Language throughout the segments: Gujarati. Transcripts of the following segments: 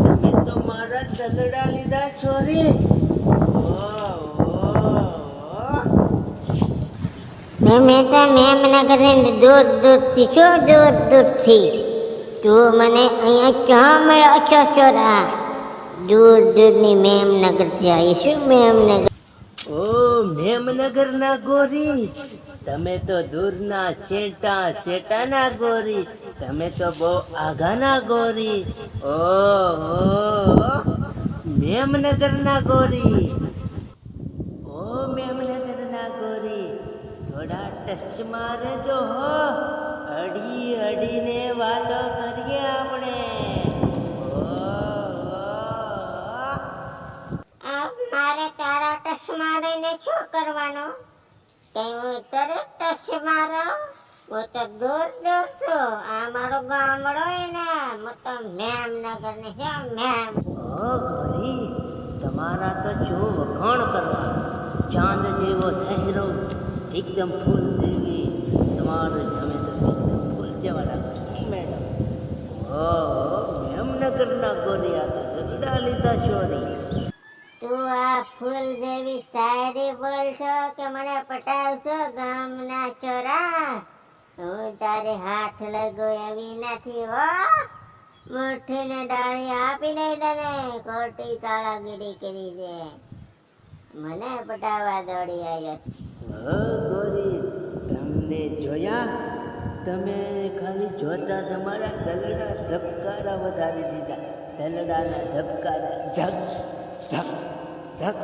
તમે તો દૂર દૂરથી છો મને અહીંયા ક્યાં મળ્યો છોરા? દૂર દૂરની મેમનગરથી આવી મેમનગર ઓ મેમનગરના ગોરી. તમે તો દૂરના છેટા છેટાના ગોરી. તમે તો બહુ આઘાના ગોરી. ઓ મેમનગર ના ગોરી. ઓ મેમનગર ના ગોરી. થોડા ટચ મારે જો હો. અડી અડીને વાતો કરીએ આપણે. મારે તારા ટચ મારીને શું કરવાનો? કે હું તરત ટચ મારો હું દૂર દૂર છો. આ મારો ગામડો હે ને. મોટો મેમ નગર ને શું મેમ ઓ ગોરી. તમારા તો જો વખાણ કરવા. ચાંદ જેવો શહેરો એકદમ ફૂલ જેવી. તમારો તમે તો એકદમ ફૂલ જેવા લાગો છો. મેડમ. ઓ મેમનગરના ગોરી આ તો દરડા લીધા ચોરી તું આ ફૂલ જેવી શાયરી બોલશો કે મને પટાવશો ગામના ચોરા? હું તારે હાથ લગો એવી નથી હો મુઠ્ઠીને ડાળી આપી દઈ તને ખોટી કાળાગીરી કરી દે મને પટાવા દોડી આવ્યો છે. ગોરી, તમને જોયા? તમે ખાલી જોતા તમારા દલડા ધબકારા વધારી દીધા. દલડાના ધબકારા ધક ધક ધક.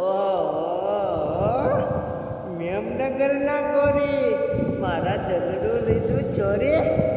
ઓ મેમનગરના ગોરી. મારા દલડું લીધું ચોરી